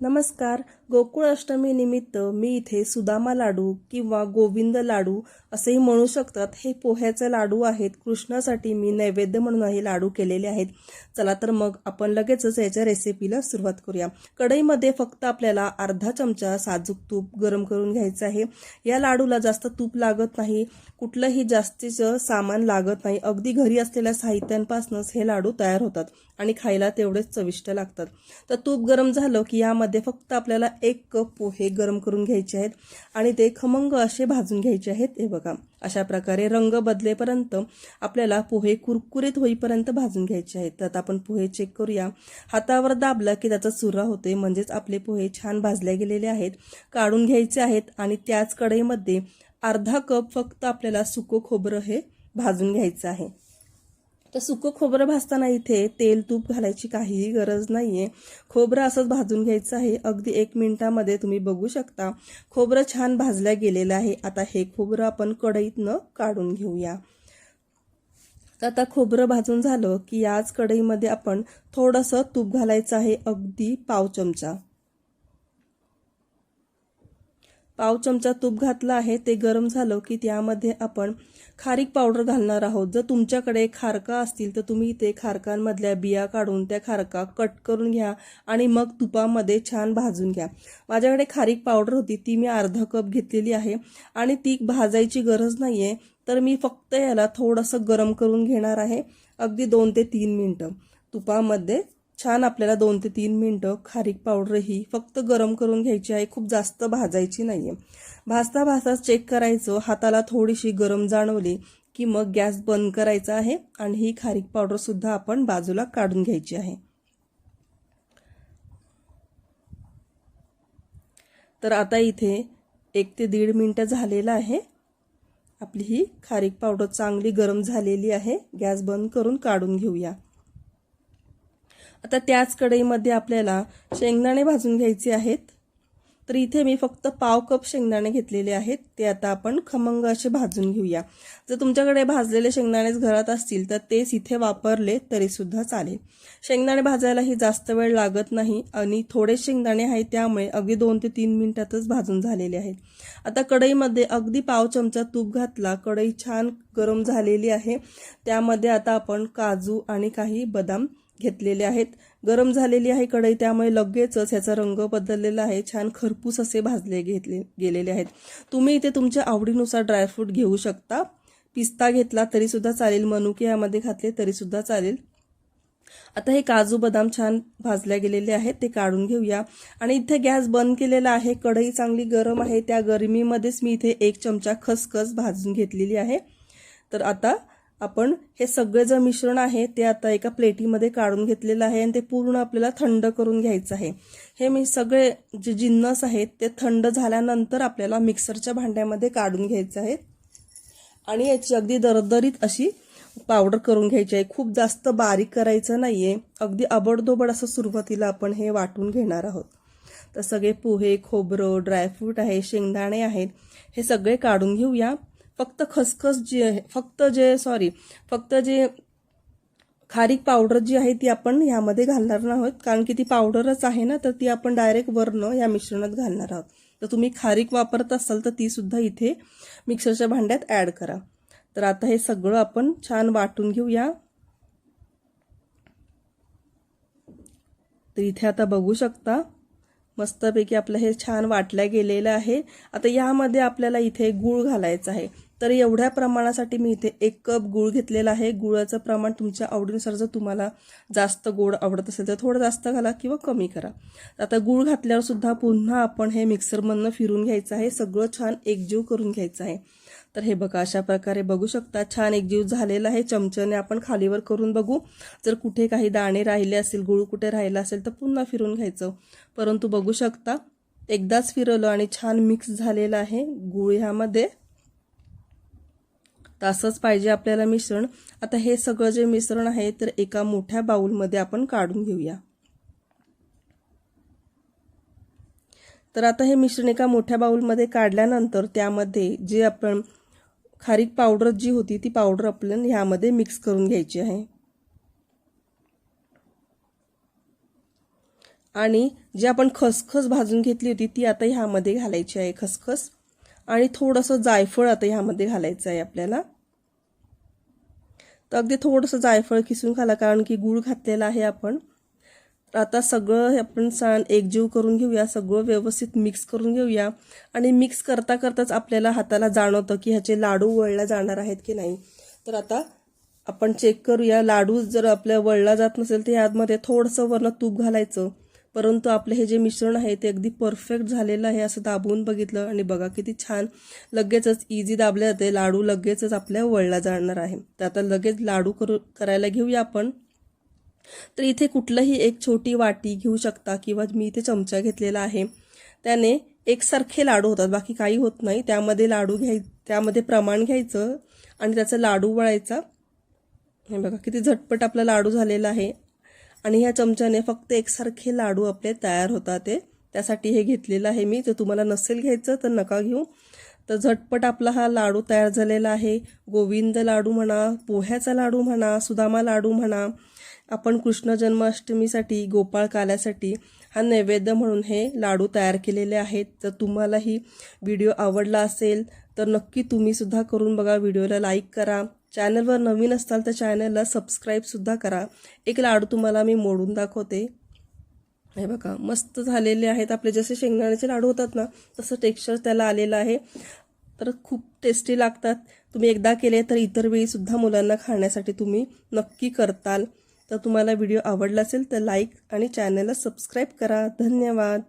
नमस्कार. गोकुळ अष्टमी निमित्त मी इथे सुदामा लाडू किंवा गोविंद लाडू असेही म्हणू शकतात. हे पोह्याचे लाडू आहेत. कृष्णासाठी मी नैवेद्य म्हणून हे लाडू केलेले आहेत. चला तर मग आपण लगेचच याच्या रेसिपीला सुरुवात करूया. कढईमध्ये फक्त आपल्याला अर्धा चमचा साजूक तूप गरम करून घ्यायचं आहे. या लाडूला जास्त तूप लागत नाही. कुठलंही जास्तीचं सामान लागत नाही. अगदी घरी असलेल्या साहित्यांपासूनच हे लाडू तयार होतात आणि खायला तेवढेच चविष्ट लागतात. तर तूप गरम झालं की यामध्ये फक्त आपल्याला एक कप पोहे गरम करून घ्यायचे आहेत आणि ते खमंग असे भाजून घ्यायचे आहेत. हे बघा अशा प्रकारे रंग बदलेपर्यंत आपल्याला पोहे कुरकुरीत होईपर्यंत भाजून घ्यायचे आहेत. तर आपण पोहे चेक करूया. हातावर दाबला की त्याचा चुरा होते म्हणजेच आपले पोहे छान भाजले गेलेले आहेत काढून घ्यायचे आहेत आणि त्याच कढईमध्ये अर्धा कप फक्त आपल्याला सुकं खोबरं हे भाजून घ्यायचं आहे. तर सुकं खोबरं भाजताना इथे तेल तूप घालायची काहीही गरज नाही आहे खोबरं असंच भाजून घ्यायचं आहे. अगदी एक मिनिटामध्ये तुम्ही बघू शकता. खोबरं छान भाजल्या गेलेलं आहे. आता हे खोबरं आपण कढईतनं काढून घेऊया. तर आता खोबरं भाजून झालं की याच कढईमध्ये आपण थोडंसं तूप घालायचं आहे. अगदी पाव चमचा. पाव चमचा तूप घातलं आहे ते गरम झालं की त्यामध्ये आपण खारीक पावडर घालणार आहोत. जर तुमच्याकडे खारका असतील तर तुम्ही ते खारकांमधल्या बिया काढून त्या खारका कट करून घ्या आणि मग तुपामध्ये छान भाजून घ्या. माझ्याकडे खारीक पावडर होती ती मी अर्धा कप घेतलेली आहे आणि ती भाजायची गरज नाही आहे तर मी फक्त याला थोडंसं गरम करून घेणार आहे अगदी दोन ते तीन मिनटं. तुपामध्ये छान आपल्याला दोन ते तीन मिनटं खारीक पावडर ही फक्त गरम करून घ्यायची आहे खूप जास्त भाजायची नाही आहे भाजता भाजता चेक करायचं हाताला थोडीशी गरम जाणवली की मग गॅस बंद करायचा आहे आणि ही खारीक पावडरसुद्धा आपण बाजूला काढून घ्यायची आहे. तर आता इथे एक ते दीड मिनटं झालेलं आहे. आपली ही खारीक पावडर चांगली गरम झालेली आहे. गॅस बंद करून काढून घेऊया. आता त्याच कढईमध्ये आपल्याला शेंगदाणे भाजून घ्यायचे आहेत. तर इथे मी फक्त पाव कप शेंगदाणे घेतलेले आहेत. ते आता आपण खमंग असे भाजून घेऊया. जर तुमच्याकडे भाजलेले शेंगदाणेच घरात असतील तर तेच इथे वापरले तरीसुद्धा चालेल. शेंगदाणे भाजायलाही जास्त वेळ लागत नाही आणि थोडे शेंगदाणे आहेत त्यामुळे अगदी दोन ते तीन मिनिटातच भाजून झालेले आहेत. आता कढईमध्ये अगदी पाव चमचा तूप घातला कढई छान गरम झालेली आहे. त्यामध्ये आता आपण काजू आणि काही बदाम घेतलेले आहेत. गरम झालेली आहे कढई त्यामुळे लगेचच ह्याचा रंग बदललेला आहे. छान खरपूस असे भाजले घेतले गेलेले आहेत. तुम्ही इथे तुमच्या आवडीनुसार ड्रायफ्रूट घेऊ शकता. पिस्ता घेतला तरीसुद्धा चालेल. मनुके यामध्ये घातले तरीसुद्धा चालेल. आता हे काजू बदाम छान भाजल्या गेलेले आहेत. ते काढून घेऊया. आणि इथे गॅस बंद केलेला आहे. कढई चांगली गरम आहे. त्या गरमीमध्येच मी इथे एक चमचा खसखस भाजून घेतलेली आहे. तर आता आपण हे सगळे जे मिश्रण आहे ते आता एका प्लेटीमध्ये काढून घेतलेलं आहे आणि ते पूर्ण आपल्याला थंड करून घ्यायचं आहे. हे मी सगळे जे जिन्नस आहेत ते थंड झाल्यानंतर आपल्याला मिक्सरच्या भांड्यामध्ये काढून घ्यायचं आहे आणि याची अगदी दरदरीत अशी पावडर करून घ्यायची आहे. खूप जास्त बारीक करायचं नाही आहे अगदी अबडदोबड असं सुरुवातीला आपण हे वाटून घेणार आहोत. तर सगळे पोहे खोबरं ड्रायफ्रूट आहे शेंगदाणे आहेत हे सगळे काढून घेऊया. फक्त खसखस जी आहे फक्त जे सॉरी फक्त जे खारीक पावडर जी आहे ती आपण यामध्ये घालणार आहोत. कारण की ती पावडरच आहे ना तर ती आपण डायरेक्ट वरनं या मिश्रणात घालणार आहोत. तर तुम्ही खारीक वापरत असाल तर तीसुद्धा इथे मिक्सरच्या भांड्यात ॲड करा. तर आता हे सगळं आपण छान वाटून घेऊया. तर इथे आता बघू शकता मस्तपैकी आपलं हे छान वाटल्या गेलेलं आहे. आता यामध्ये आपल्याला इथे गूळ घालायचा आहे. तर एवढ्या प्रमाणासाठी मी इथे एक कप गूळ घेतलेला आहे. गुळाचं प्रमाण तुमच्या आवडीनुसार जर तुम्हाला जास्त गोड आवडत असेल तर थोडं जास्त घाला किंवा कमी करा. आता गूळ घातल्यावर सुद्धा पुन्हा आपण हे मिक्सरमधनं फिरून घ्यायचं आहे. सगळं छान एकजीव करून घ्यायचं आहे. तर हे बघा अशा प्रकारे बघू शकता छान एकजीव झालेला आहे. चमच्याने आपण खालीवर करून बघू. जर कुठे काही दाणे राहिले असेल गुळ कुठे राहिला असेल तर पुन्हा फिरून घ्यायचं. परंतु बघू शकता एकदाच फिरवलं आणि छान मिक्स झालेलं आहे गुळ ह्यामध्ये. तर असंच पाहिजे आपल्याला मिश्रण. आता हे सगळं जे मिश्रण आहे तर एका मोठ्या बाऊलमध्ये आपण काढून घेऊया. तर आता हे मिश्रण एका मोठ्या बाउलमध्ये काढल्यानंतर त्यामध्ये जे आपण खारीक पावडर जी होती ती पावडर आपल्याला ह्यामध्ये मिक्स करून घ्यायची आहे. आणि जी आपण खसखस भाजून घेतली होती ती आता ह्यामध्ये घालायची आहे. खसखस आणि थोडंसं जायफळ आता ह्यामध्ये घालायचं आहे आपल्याला. तर अगदी थोडंसं जायफळ किसून घाला कारण की गूळ घातलेला आहे आपण. तर आता सगळं आपण सण एकजीव करून घेऊया सगळं व्यवस्थित मिक्स करून घेऊया. आणि मिक्स करता करताच आपल्याला हाताला जाणवतं की ह्याचे लाडू वळल्या जाणार आहेत की नाही. तर आता आपण चेक करूया लाडू जर आपल्या वळला जात नसेल तर यामध्ये थोडंसं वरनं तूप घालायचं. परंतु आपलं हे जे मिश्रण आहे ते अगदी परफेक्ट झालेलं आहे असं दाबवून बघितलं आणि बघा किती छान लगेचच इझी दाबले जाते. लाडू लगेचच आपल्या वळला जाणार आहे. तर आता लगेच लाडू करू करायला घेऊया आपण. तर इथे कुठलंही एक छोटी वाटी घेऊ शकता किंवा मी इथे चमचा घेतलेला आहे. त्याने एकसारखे लाडू होतात बाकी काही होत नाही. त्यामध्ये लाडू घ्याय त्यामध्ये प्रमाण घ्यायचं आणि त्याचा लाडू वळायचा. हे बघा किती झटपट आपला लाडू झालेला आहे. आणि ह्या चमच्याने फक्त एकसारखे लाडू आपले तयार होतात ते. त्यासाठी हे घेतलेलं आहे मी. जर तुम्हाला नसेल घ्यायचं तर नका घेऊ. तर झटपट आपला हा लाडू तयार झालेला आहे. गोविंद लाडू म्हणा पोह्याचा लाडू म्हणा सुदामा लाडू म्हणा आपण कृष्ण जन्माष्टमीसाठी गोपाळ काल्यासाठी हा नैवेद्य म्हणून हे लाडू तयार केलेले आहेत. तर तुम्हालाही व्हिडिओ आवडला असेल तर नक्की तुम्हीसुद्धा करून बघा व्हिडिओला लाईक करा. चॅनलवर नवीन असताल तर चॅनलला सबस्क्राईबसुद्धा करा. एक लाडू तुम्हाला मी मोडून दाखवते. हे बघा मस्त झालेले आहेत आपले. जसे शेंगदाण्याचे लाडू होतात ना तसं टेक्स्चर त्याला आलेलं आहे. तर खूप टेस्टी लागतात. तुम्ही एकदा केले तर इतर वेळीसुद्धा मुलांना खाण्यासाठी तुम्ही नक्की करताल. तर तुम्हाला व्हिडिओ आवडला असेल तर लाईक आणि चॅनलला सबस्क्राईब करा. धन्यवाद.